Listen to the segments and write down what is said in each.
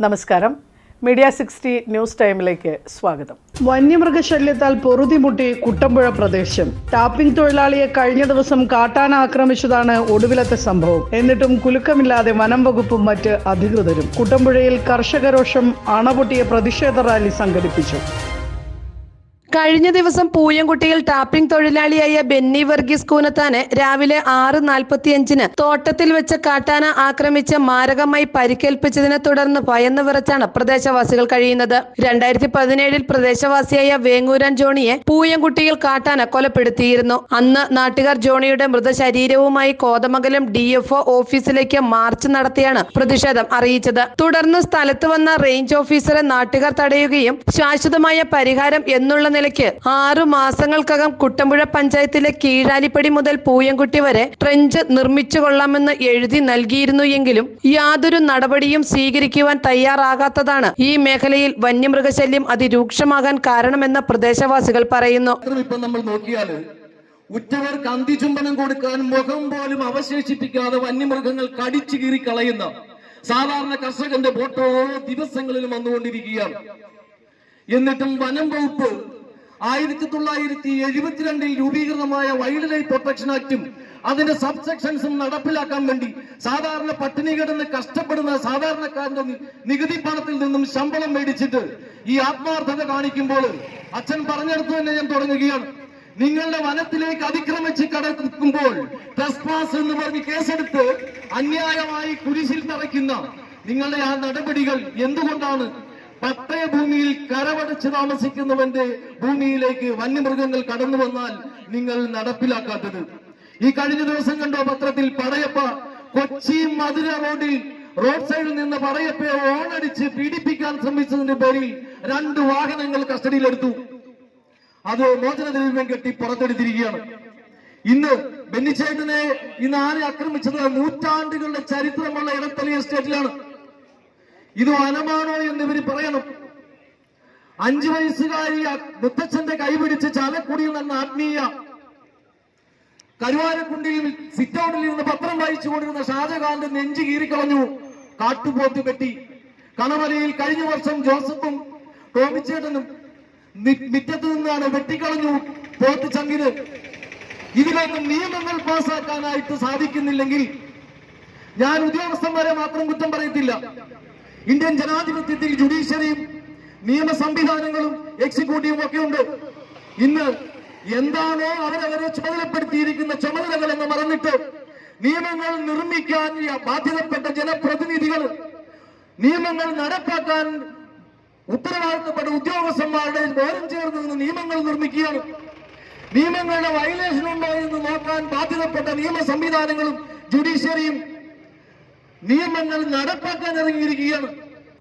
നമസ്കാരം. Media sixty news ടൈമിലേക്ക് സ്വാഗതം. വന്യമൃഗശല്യത്താൽ പൊറുതിമുട്ടി കുട്ടമ്പുഴ പ്രദേശം. ടാപ്പിംഗ് തൊഴിലാളിയെ കഴിഞ്ഞ ദിവസം കാട്ടാന ആക്രമിച്ചതാണ് ഒടുവിലത്തെ സംഭവം. എന്നിട്ടും കുലുക്കമില്ലാതെ വനം വകുപ്പും മറ്റ് അധികൃതരും. കുട്ടമ്പുഴയിൽ കർഷകരോഷം അണപൊട്ടിയ പ്രതിഷേധ റാലി സംഘടിപ്പിച്ചു. കഴിഞ്ഞ ദിവസം പൂയംകുട്ടിയിൽ ടാപ്പിംഗ് തൊഴിലാളിയായ ബെന്നി വർഗീസ് കൂനത്താനെ രാവിലെ ആറ് നാൽപ്പത്തിയഞ്ചിന് തോട്ടത്തിൽ വെച്ച് കാട്ടാന ആക്രമിച്ച് മാരകമായി പരിക്കേൽപ്പിച്ചതിനെ തുടർന്ന് ഭയന്ന് വിറച്ചാണ് പ്രദേശവാസികൾ കഴിയുന്നത്. രണ്ടായിരത്തി പതിനേഴിൽ പ്രദേശവാസിയായ വേങ്ങൂരാൻ ജോണിയെ പൂയംകുട്ടിയിൽ കാട്ടാന കൊലപ്പെടുത്തിയിരുന്നു. അന്ന് നാട്ടുകാർ ജോണിയുടെ മൃതശരീരവുമായി കോതമംഗലം ഡി ഓഫീസിലേക്ക് മാർച്ച് നടത്തിയാണ് പ്രതിഷേധം അറിയിച്ചത്. തുടർന്ന് സ്ഥലത്ത് വന്ന റേഞ്ച് ഓഫീസറെ നാട്ടുകാർ തടയുകയും ശാശ്വതമായ പരിഹാരം എന്നുള്ള നിലയ്ക്ക്. ആറു മാസങ്ങൾക്കകം കുട്ടമ്പുഴ പഞ്ചായത്തിലെ കീഴാലിപ്പടി മുതൽ പൂയംകുട്ടി വരെ ട്രെഞ്ച് നിർമ്മിച്ചു കൊള്ളാമെന്ന് എഴുതി നൽകിയിരുന്നു എങ്കിലും യാതൊരു നടപടിയും സ്വീകരിക്കുവാൻ തയ്യാറാകാത്തതാണ്. ഈ മേഖലയിൽ വന്യമൃഗശല്യം അതിരൂക്ഷമാകാൻ കാരണമെന്ന് പ്രദേശവാസികൾ പറയുന്നു. നമ്മൾ നോക്കിയാൽ ഉറ്റവർക്ക് കന്തിചുംബനം കൊടുക്കാൻ മുഖം പോലും അവശേഷിപ്പിക്കാതെ വന്യമൃഗങ്ങൾ കടിച്ചു കീറി കളയുന്ന സാധാരണ കർഷകന്റെ ഫോട്ടോ ദിവസങ്ങളിലും വന്നുകൊണ്ടിരിക്കുകയാണ്. എന്നിട്ടും വനം വകുപ്പ് ആയിരത്തി തൊള്ളായിരത്തി എഴുപത്തിരണ്ടിൽ രൂപീകൃതമായ വൈൽഡ് ലൈഫ് പ്രൊട്ടക്ഷൻ ആക്ടും അതിന്റെ സബ് സെക്ഷൻസും നടപ്പിലാക്കാൻ വേണ്ടി സാധാരണ പട്ടിണി കിടന്ന് കഷ്ടപ്പെടുന്ന സാധാരണക്കാരന്റെ നികുതി പണത്തിൽ നിന്നും ശമ്പളം മേടിച്ചിട്ട് ഈ ആത്മാർത്ഥത കാണിക്കുമ്പോൾ അച്ഛൻ പറഞ്ഞെടുത്ത് തന്നെ ഞാൻ തുടങ്ങുകയാണ്. നിങ്ങളുടെ വനത്തിലേക്ക് അതിക്രമിച്ച് കടക്കുമ്പോൾ ട്രസ്പാസ് എന്ന് പറഞ്ഞ് കേസെടുത്ത് അന്യായമായി കുരിശിൽ തറയ്ക്കുന്ന നിങ്ങളുടെ ആ നടപടികൾ എന്തുകൊണ്ടാണ് പട്ടയ ഭൂമിയിൽ കരവടച്ച് താമസിക്കുന്നവന്റെ ഭൂമിയിലേക്ക് വന്യമൃഗങ്ങൾ കടന്നു വന്നാൽ നിങ്ങൾ നടപ്പിലാക്കാത്തത്. ഈ കഴിഞ്ഞ ദിവസം കണ്ടോ പത്രത്തിൽ പടയപ്പ കൊച്ചി മധുര റോഡിൽ റോഡ് സൈഡിൽ നിന്ന് പടയപ്പയെ ഓണടിച്ച് പീഡിപ്പിക്കാൻ ശ്രമിച്ചതിന്റെ പേരിൽ രണ്ട് വാഹനങ്ങൾ കസ്റ്റഡിയിലെടുത്തു. അത് മോചന ദ്രവ്യം കെട്ടി പുറത്തെടുത്തിരിക്കുകയാണ്. ഇന്ന് ബെന്നിച്ചേട്ടനെ ഇന്ന് ആരെ ആക്രമിച്ചത്? നൂറ്റാണ്ടുകളുടെ ചരിത്രമുള്ള ഇടത്തലി എസ്റ്റേറ്റിലാണ്. ഇത് വനമാണോ എന്ന് ഇവർ പറയണം. അഞ്ചു വയസ്സുകാരി മുത്തച്ഛന്റെ കൈപിടിച്ച് ചാലക്കുടിയിൽ നിന്ന് ആത്മീയ കരുവാരക്കുണ്ടിയിൽ സിറ്റൗണിൽ ഇരുന്ന് പത്രം വായിച്ചു കൊണ്ടിരുന്ന ഷാജഹാന്റെ നെഞ്ചു കീറിക്കളഞ്ഞു. കാട്ടുപോത്ത് കെട്ടി. കണമലയിൽ കഴിഞ്ഞ വർഷം ജോസഫും ടോമിച്ചേട്ടനും മിറ്റത്ത് നിന്നാണ് വെട്ടിക്കളഞ്ഞു പോത്ത് ചങ്കിന് ഇതിലൊന്നും നിയമങ്ങൾ പാസാക്കാനായിട്ട് സാധിക്കുന്നില്ലെങ്കിൽ ഞാൻ ഉദ്യോഗസ്ഥന്മാരെ മാത്രം കുറ്റം പറയത്തില്ല. ഇന്ത്യൻ ജനാധിപത്യത്തിൽ ജുഡീഷ്യറിയും നിയമ സംവിധാനങ്ങളും എക്സിക്യൂട്ടീവും ഒക്കെ ഉണ്ട്. ഇന്ന് എന്താണോ അവരവരെ ചുമതലപ്പെടുത്തിയിരിക്കുന്ന ചുമതലകൾ എന്ന് മറന്നിട്ട് നിയമങ്ങൾ നിർമ്മിക്കാൻ ബാധ്യതപ്പെട്ട ജനപ്രതിനിധികൾ നിയമങ്ങൾ നടപ്പാക്കാൻ ഉത്തരവാദിത്തപ്പെട്ട ഉദ്യോഗസ്ഥന്മാരുടെ ബോധം ചേർന്ന് നിന്ന് നിയമങ്ങൾ നിർമ്മിക്കുകയാണ്. നിയമങ്ങളുടെ വയലേഷൻ ഉണ്ടോ എന്ന് നോക്കാൻ ബാധ്യതപ്പെട്ട നിയമ സംവിധാനങ്ങളും ജുഡീഷ്യറിയും നിയമങ്ങൾ നടപ്പാക്കാൻ ഇറങ്ങിയിരിക്കുകയാണ്.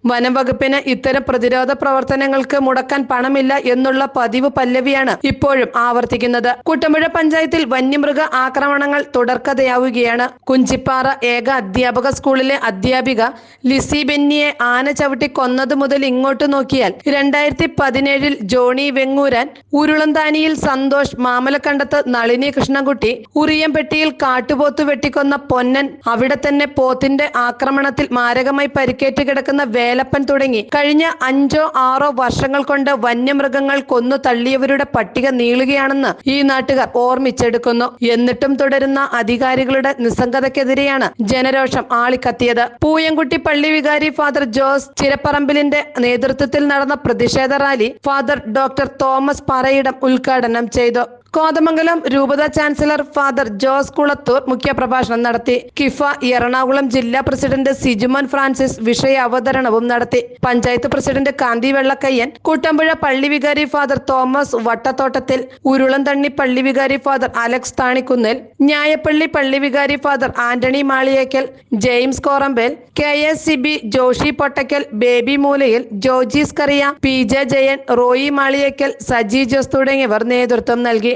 വനം വകുപ്പിന് ഇത്തരം പ്രതിരോധ പ്രവർത്തനങ്ങൾക്ക് മുടക്കാൻ പണമില്ല എന്നുള്ള പതിവ് പല്ലവിയാണ് ഇപ്പോഴും ആവർത്തിക്കുന്നത്. കുട്ടമ്പുഴ പഞ്ചായത്തിൽ വന്യമൃഗ ആക്രമണങ്ങൾ തുടർക്കഥയാവുകയാണ്. കുഞ്ചിപ്പാറ ഏക അധ്യാപക സ്കൂളിലെ അധ്യാപിക ലിസി ബെന്നിയെ ആന ചവിട്ടി കൊന്നത് മുതൽ ഇങ്ങോട്ട് നോക്കിയാൽ രണ്ടായിരത്തി പതിനേഴിൽ ജോണി വെങ്ങൂരാൻ ഉരുളന്താനിയിൽ സന്തോഷ് മാമലക്കണ്ടത്ത് നളിനി കൃഷ്ണൻകുട്ടി ഉറിയംപെട്ടിയിൽ കാട്ടുപോത്ത് വെട്ടിക്കൊന്ന പൊന്നൻ അവിടെ തന്നെ പോത്തിന്റെ ആക്രമണത്തിൽ മാരകമായി പരിക്കേറ്റ് കിടക്കുന്ന വേലപ്പൻ തുടങ്ങി. കഴിഞ്ഞ അഞ്ചോ ആറോ വർഷങ്ങൾ കൊണ്ട് വന്യമൃഗങ്ങൾ കൊന്നു തള്ളിയവരുടെ പട്ടിക നീളുകയാണെന്ന് ഈ നാട്ടുകാർ ഓർമ്മിച്ചെടുക്കുന്നു. എന്നിട്ടും തുടരുന്ന അധികാരികളുടെ നിസ്സംഗതയ്ക്കെതിരെയാണ് ജനരോഷം ആളിക്കത്തിയത്. പൂയംകുട്ടി പള്ളി വികാരി ഫാദർ ജോസ് ചിരപ്പറമ്പിലിന്റെ നേതൃത്വത്തിൽ നടന്ന പ്രതിഷേധ rally father doctor Thomas Parayidam ഉദ്ഘാടനം ചെയ്തു. കോതമംഗലം രൂപത ചാൻസലർ ഫാദർ ജോസ് കുളത്തൂർ മുഖ്യപ്രഭാഷണം നടത്തി. കിഫ എറണാകുളം ജില്ലാ പ്രസിഡന്റ് സിജുമോൻ ഫ്രാൻസിസ് വിഷയ അവതരണവും നടത്തി. പഞ്ചായത്ത് പ്രസിഡന്റ് കാന്തി വെള്ളക്കയ്യൻ കൂട്ടമ്പുഴ പള്ളി വികാരി ഫാദർ തോമസ് വട്ടത്തോട്ടത്തിൽ ഉരുളന്തണ്ണി പള്ളി വികാരി ഫാദർ അലക്സ് താണിക്കുന്നിൽ ന്യായപ്പള്ളി പള്ളി വികാരി father Antony Maliyekkal James Korambel K S C B Joshi Pottakkal Baby Moolayil Jojees Kuriya P J Jayan Roy Maliyekkal Saji Jose തുടങ്ങിയവർ നേതൃത്വം നൽകി.